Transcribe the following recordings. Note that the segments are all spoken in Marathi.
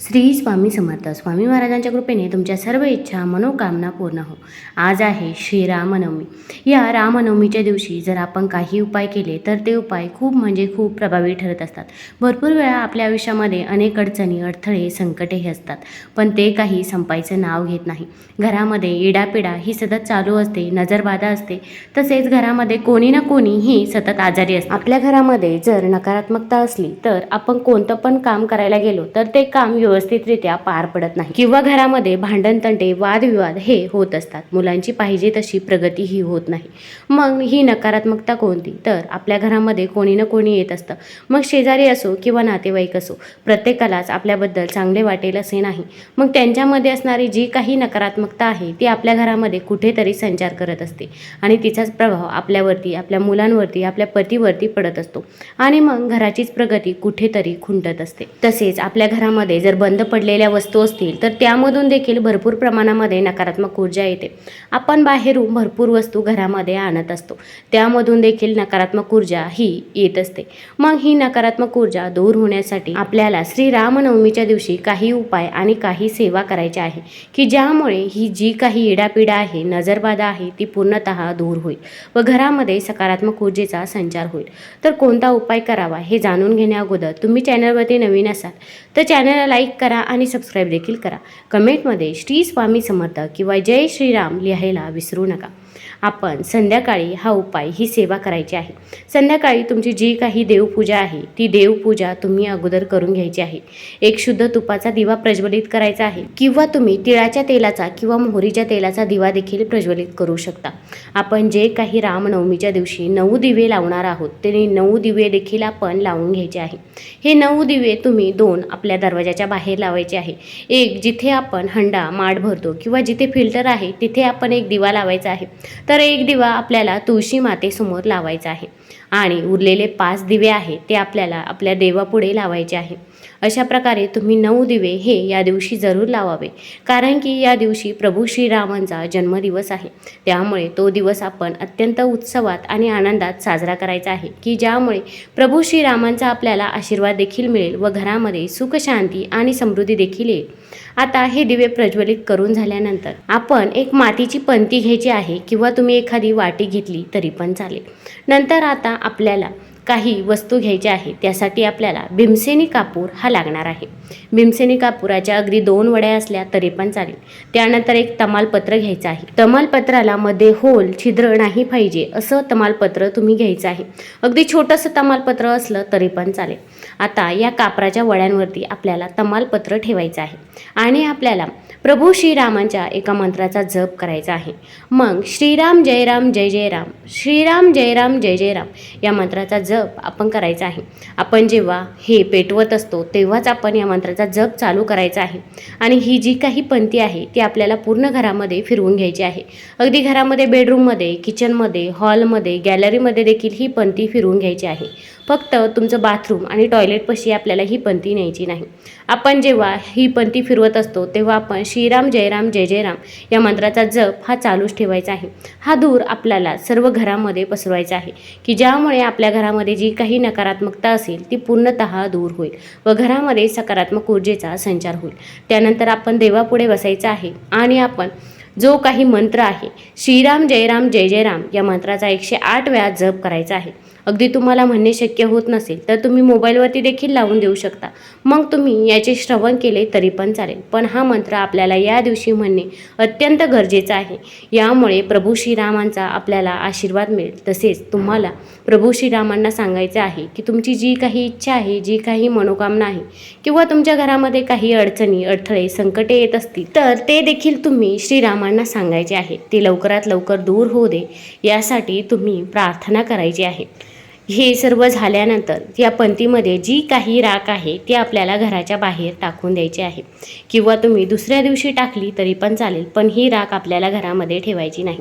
श्री स्वामी समर्थ. स्वामी महाराजांच्या कृपेने तुमच्या सर्व इच्छा मनोकामना पूर्ण हो. आज आहे श्री रामनवमी. या रामनवमीच्या दिवशी जर आपण काही उपाय केले तर ते उपाय खूप म्हणजे खूप प्रभावी ठरत असतात. भरपूर वेळा आपल्या आयुष्यामध्ये अनेक अडचणी अडथळे संकटे हे असतात. पण ते काही संपायचं नाव घेत नाही. घरामध्ये इडापिडा ही सतत चालू असते नजरबाधा असते. तसेच घरामध्ये कोणी ना कोणी ही सतत आजारी असते. आपल्या घरामध्ये जर नकारात्मकता असली तर आपण कोणतं पण काम करायला गेलो तर ते काम व्यवस्थितरित्या पार पडत नाही. किंवा घरामध्ये भांडण तंटे वादविवाद हे होत असतात. मुलांची पाहिजे तशी प्रगती ही होत नाही. मग ही नकारात्मकता कोणती? तर आपल्या घरामध्ये कोणी ना कोणी येत असतं. मग शेजारी असो किंवा नातेवाईक असो प्रत्येकालाच आपल्याबद्दल चांगले वाटेल असे नाही. मग त्यांच्यामध्ये असणारी जी काही नकारात्मकता आहे ती आपल्या घरामध्ये कुठेतरी संचार करत असते. आणि तिचाच प्रभाव आपल्यावरती आपल्या मुलांवरती आपल्या पतीवरती पडत असतो. आणि मग घराचीच प्रगती कुठेतरी खुंटत असते. तसेच आपल्या घरामध्ये जर बंद पडलेल्या वस्तू असतील तर त्यामधून देखील भरपूर प्रमाणामध्ये नकारात्मक ऊर्जा येते. आपण बाहेरून भरपूर वस्तू घरामध्ये आणत असतो. त्यामधून देखील नकारात्मक ऊर्जा ही येत असते. मग ही नकारात्मक ऊर्जा दूर होण्यासाठी आपल्याला श्रीरामनवमीच्या दिवशी काही उपाय आणि काही सेवा करायच्या आहे की ज्यामुळे ही जी काही इडापिडा आहे नजरबाधा आहे ती पूर्णतः दूर होईल व घरामध्ये सकारात्मक ऊर्जेचा संचार होईल. तर कोणता उपाय करावा हे जाणून घेण्या अगोदर तुम्ही चॅनलवरती नवीन असाल तर चॅनलला लाईक करा आणि सबस्क्राईब देखील करा. कमेंटमध्ये श्री स्वामी समर्थ किंवा जय श्रीराम लिहायला विसरू नका. आपण संध्याकाळी हा उपाय ही सेवा करायची आहे. संध्याकाळी तुमची जी काही देवपूजा आहे ती देवपूजा तुम्ही अगोदर करून घ्यायची आहे. एक शुद्ध तुपाचा दिवा प्रज्वलित करायचा आहे किंवा तुम्ही तिळाच्या तेलाचा किंवा मोहरीच्या तेलाचा दिवा देखील प्रज्वलित करू शकता. आपण जे काही रामनवमीच्या दिवशी नऊ दिवे लावणार आहोत ते नऊ दिवे देखील आपण लावून घ्यायचे आहे. हे नऊ दिवे तुम्ही दोन आपल्या दरवाजाच्या बाहेर लावायचे आहे. एक जिथे आपण हंडा माठ भरतो किंवा जिथे फिल्टर आहे तिथे आपण एक दिवा लावायचा आहे. तर एक दिवा आपल्याला तुळशी मातेसमोर लावायचा आहे. आणि उरलेले पाच दिवे आहे ते आपल्याला आपल्या देवापुढे लावायचे आहे. अशा प्रकारे तुम्ही नऊ दिवे हे या दिवशी जरूर लावावे. कारण की या दिवशी प्रभू श्रीरामांचा जन्मदिवस आहे. त्यामुळे तो दिवस आपण अत्यंत उत्सवात आणि आनंदात साजरा करायचा आहे. की ज्यामुळे प्रभू श्रीरामांचा आपल्याला आशीर्वाद देखील मिळेल व घरामध्ये सुख शांती आणि समृद्धी देखील येईल. आता हे दिवे प्रज्वलित करून झाल्यानंतर आपण एक मातीची पंती घ्यायची आहे किंवा तुम्ही एखादी वाटी घेतली तरी पण चालेल. नंतर आता आपल्याला काही वस्तू घ्यायच्या आहे त्यासाठी आपल्याला भीमसेनी कापूर हा लागणार आहे. भीमसेनी कापुराच्या अगदी दोन वड्या असल्या तरी पण चालेल. त्यानंतर एक तमालपत्र घ्यायचं आहे. तमालपत्राला मध्ये होल छिद्र नाही पाहिजे असं तमालपत्र तुम्ही घ्यायचं आहे. अगदी छोटंसं तमालपत्र असलं तरी पण चालेल. आता या कापराच्या वड्यांवरती आपल्याला तमालपत्र ठेवायचं आहे. आणि आपल्याला प्रभू श्रीरामांच्या एका मंत्राचा जप करायचा आहे. मग श्रीराम जय राम जय जय राम श्रीराम जय राम जय जय राम या मंत्राचा जप आपण करायचा आहे. आपण जेव्हा हे पेटवत असतो तेव्हाच आपण या मंत्राचा जप चालू करायचा आहे. आणि ही जी काही पंथी आहे ती आपल्याला पूर्ण घरामध्ये फिरवून घ्यायची आहे. अगदी घरामध्ये बेडरूममध्ये किचनमध्ये हॉलमध्ये गॅलरीमध्ये देखील ही पंथी फिरवून घ्यायची आहे. फक्त तुमचं बाथरूम आणि टॉयलेटपाशी आपल्याला ही पंथी न्यायची नाही. आपण जेव्हा ही पंथी फिरवत असतो तेव्हा आपण श्रीराम जयराम जय जयराम या मंत्राचा जप हा चालूच ठेवायचा आहे. हा दूर आपल्याला सर्व घरामध्ये पसरवायचा आहे की ज्यामुळे आपल्या घरामध्ये जी काही नकारात्मकता असेल ती पूर्णतः दूर होईल व घरामध्ये सकारात्मक ऊर्जेचा संचार होईल. त्यानंतर आपण देवापुढे बसायचं आहे आणि आपण जो काही मंत्र आहे श्रीराम जयराम जय जयराम या मंत्राचा एकशे आठ वेळा जप करायचा आहे. अगदी तुम्हाला म्हणणे शक्य होत नसेल तर तुम्ही मोबाईलवरती देखील लावून देऊ शकता. मग तुम्ही याचे श्रवण केले तरी पण चालेल. पण हा मंत्र आपल्याला या दिवशी म्हणणे अत्यंत गरजेचं आहे. यामुळे प्रभू श्रीरामांचा आपल्याला आशीर्वाद मिळेल. तसेच तुम्हाला प्रभू श्रीरामांना सांगायचं आहे की तुमची जी काही इच्छा आहे जी काही मनोकामना आहे किंवा तुमच्या घरामध्ये काही अडचणी अडथळे संकटे येत असतील तर ते देखील तुम्ही श्रीरामांना सांगायचे आहे. ते लवकरात लवकर दूर होऊ दे. यासाठी तुम्ही प्रार्थना करायची आहे. हे सर्व झाल्यानंतर या पंथीमध्ये जी काही राख आहे ती आपल्याला घराच्या बाहेर टाकून द्यायची आहे. किंवा तुम्ही दुसऱ्या दिवशी टाकली तरी पण चालेल पण ही राख आपल्याला घरामध्ये ठेवायची नाही.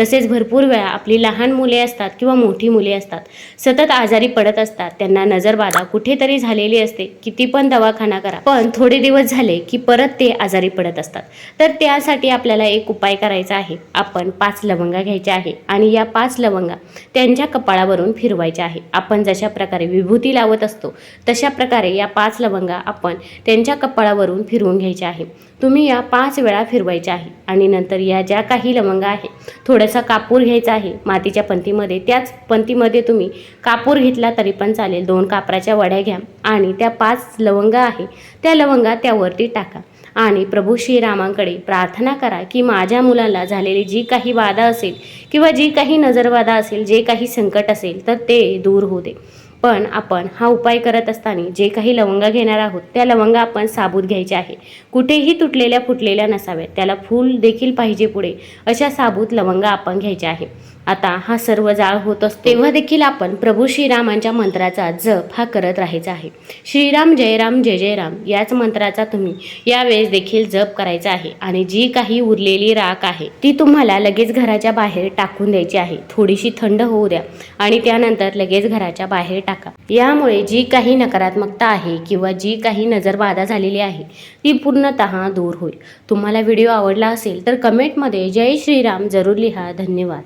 तसेच भरपूर वेळा आपली लहान मुले असतात किंवा मोठी मुले असतात सतत आजारी पडत असतात त्यांना नजरबाधा कुठेतरी झालेली असते किती पण दवाखाना करा. पण थोडे दिवस झाले की परत ते आजारी पडत असतात. तर त्यासाठी आपल्याला एक उपाय करायचा आहे. आपण पाच लवंगा घ्यायच्या आहे आणि या पाच लवंगा त्यांच्या कपाळावरून फिरवायच्या आहे. आपण जशा प्रकारे विभूती लावत असतो तशा प्रकारे या पाच लवंगा आपण त्यांच्या कपाळावरून फिरवून घ्यायच्या आहे. तुम्ही या पाच वेळा फिरवायच्या आहे. आणि नंतर या ज्या काही लवंगा आहे थोडासा कापूर घ्यायचा आहे मातीच्या पंतीमध्ये त्याच पंतीमध्ये तुम्ही कापूर घेतला तरी पण चालेल. दोन कापराच्या वड्या घ्या आणि त्या पाच लवंगा आहे त्या लवंगा त्यावरती टाका. आणि प्रभू श्रीरामांकडे प्रार्थना करा की माझ्या मुलाला झालेली जी काही बाधा असेल किंवा जी काही नजरबाधा असेल जे काही संकट असेल तर ते दूर होऊ दे. पण आपण हा उपाय करत असताना जे काही लवंगा घेणार आहोत त्या लवंगा आपण साबूत घ्यायच्या आहे. कुठेही तुटलेल्या फुटलेल्या नसाव्यात. त्याला फूल देखील पाहिजे पुढे. अशा साबूत लवंगा आपण घ्यायच्या आहे. आता हा सर्व जाळ होत असतो. तेव्हा देखील आपण प्रभू श्रीरामांच्या मंत्राचा जप हा करत राहायचा आहे. श्रीराम जय राम जय जय राम याच मंत्राचा तुम्ही यावेळेस देखील जप करायचा आहे. आणि जी काही उरलेली राख आहे ती तुम्हाला लगेच घराच्या बाहेर टाकून द्यायची आहे. थोडीशी थंड होऊ द्या आणि त्यानंतर लगेच घराच्या बाहेर टाका. यामुळे जी काही नकारात्मकता आहे किंवा जी काही नजरबाधा झालेली आहे ती पूर्णतः दूर होईल. तुम्हाला व्हिडिओ आवडला असेल तर कमेंटमध्ये जय श्रीराम जरूर लिहा. धन्यवाद.